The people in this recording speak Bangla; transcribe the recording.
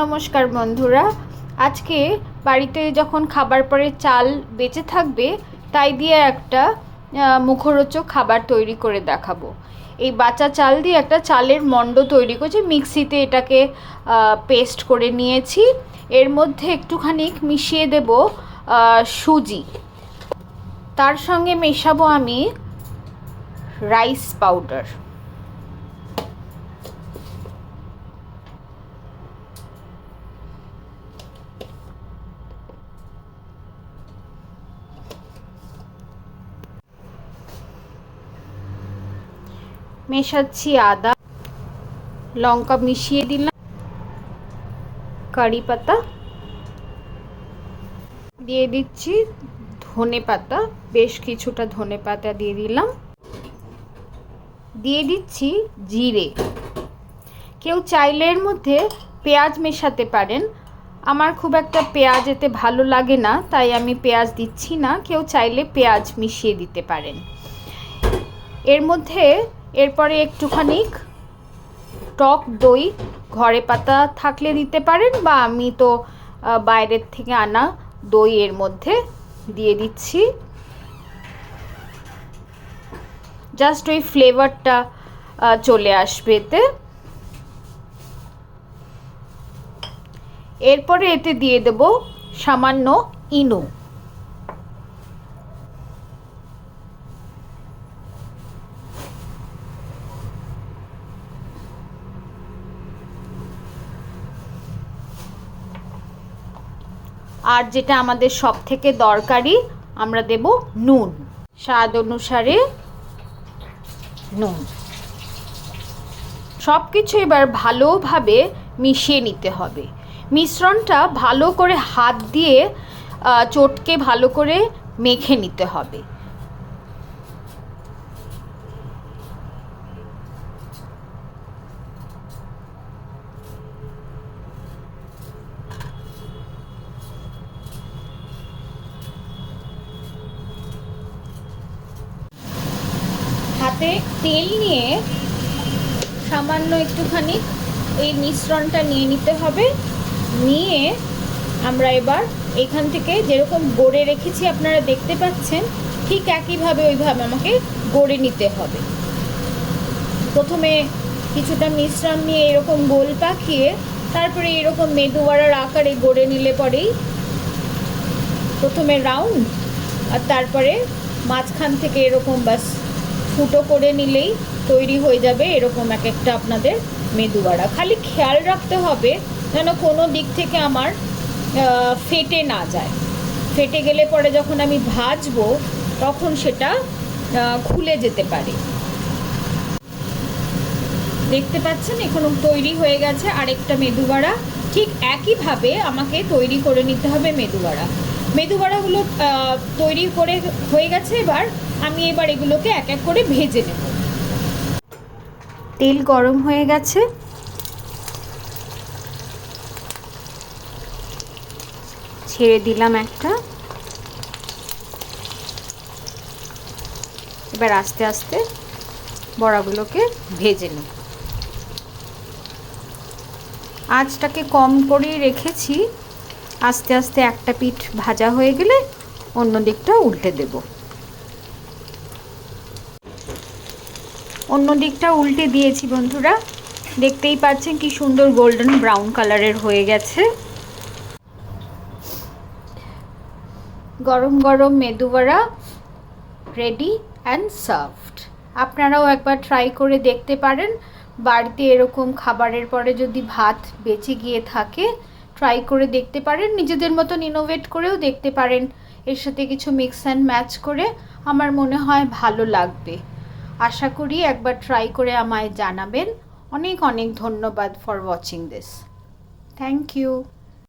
নমস্কার বন্ধুরা। আজকে বাড়িতে যখন খাবার পরে চাল বেঁচে থাকবে, তাই দিয়ে একটা মুখরোচক খাবার তৈরি করে দেখাবো। এই বাচ্চা চাল দিয়ে একটা চালের মণ্ড তৈরি করছি, মিক্সিতে এটাকে পেস্ট করে নিয়েছি। এর মধ্যে একটুখানি মিশিয়ে দেব সুজি। তার সঙ্গে মেশাবো আমি রাইস পাউডার। মেশাচ্ছি আদা, লঙ্কা মিশিয়ে দিলাম কারি পাতা দিয়ে দিচ্ছি ধনে পাতা, বেশ কিছুটা ধনে পাতা দিয়ে দিলাম। দিয়ে দিচ্ছি জিরে। কেউ চাইলে এর মধ্যে পেঁয়াজ মেশাতে পারেন। আমার খুব একটা পেঁয়াজ এতে ভালো লাগে না, তাই আমি পেঁয়াজ দিচ্ছি না। কেউ চাইলে পেঁয়াজ মিশিয়ে দিতে পারেন। এর মধ্যে এরপরে একটুখানি টক দই ঘরে পাতা থাকলে দিতে পারেন বা আমি তো বাইরের থেকে আনা দই এর মধ্যে দিয়ে দিচ্ছি। জাস্ট ওই ফ্লেভারটা চলে আসবে এতে। এরপরে এতে দিয়ে দেব সামান্য ইনো। আর যেটা আমাদের সব থেকে দরকারি, আমরা দেব নুন। স্বাদ অনুসারে নুন। সব কিছু এবার ভালোভাবে মিশিয়ে নিতে হবে। মিশ্রণটা ভালো করে হাত দিয়ে চটকে ভালো করে মেখে নিতে হবে। হাতে তেল নিয়ে সামান্য একটুখানি এই মিশ্রণটা নিয়ে নিতে হবে। নিয়ে আমরা এবার এখান থেকে যেরকম গড়ে রেখেছি আপনারা দেখতে পাচ্ছেন, ঠিক একইভাবে ওইভাবে আমাকে গড়ে নিতে হবে। প্রথমে কিছুটা মিশ্রণ নিয়ে এরকম গোল পাকিয়ে তারপরে এরকম মেদুয়ারার আকারে গড়ে নিলে পরেই প্রথমে রাউন্ড আর তারপরে মাঝখান থেকে এরকম বাস ফুটো করে নিলেই তৈরি হয়ে যাবে এরকম এক একটা আপনাদের মেদুয়ারা খালি খেয়াল রাখতে হবে যেন কোনো দিক থেকে আমার ফেটে না যায়। ফেটে গেলে পরে যখন আমি ভাজবো তখন সেটা খুলে যেতে পারে। দেখতে পাচ্ছেন? এখন তৈরি হয়ে গেছে আরেকটা মেদুবড়া ঠিক একইভাবে আমাকে তৈরি করে নিতে হবে মেদুবড়া মেদুবড়াগুলো আহ, তৈরি করে হয়ে গেছে এবার আমি এবার এগুলোকে এক এক করে ভেজে নেব। তেল গরম হয়ে গেছে। ছেড়ে দিলাম একটা। এবার আস্তে আস্তে বড়াগুলোকে ভেজে নিই আঁচটাকে কম করেই রেখেছি। আস্তে আস্তে একটা পিঠ ভাজা হয়ে গেলে অন্য দিকটা উল্টে দেব। অন্য দিকটা উল্টে দিয়েছি বন্ধুরা। দেখতেই পাচ্ছেন কি সুন্দর গোল্ডেন ব্রাউন কালারের হয়ে গেছে। গরম গরম মেদুবড়া রেডি অ্যান্ড সার্ভড আপনারাও একবার ট্রাই করে দেখতে পারেন। বাড়িতে এরকম খাবারের পরে যদি ভাত বেঁচে গিয়ে থাকে ট্রাই করে দেখতে পারেন। নিজেদের মতন ইনোভেট করেও দেখতে পারেন। এর সাথে কিছু মিক্স অ্যান্ড ম্যাচ করে আমার মনে হয় ভালো লাগবে। আশা করি একবার ট্রাই করে আমায় জানাবেন। অনেক অনেক ধন্যবাদ for watching this thank you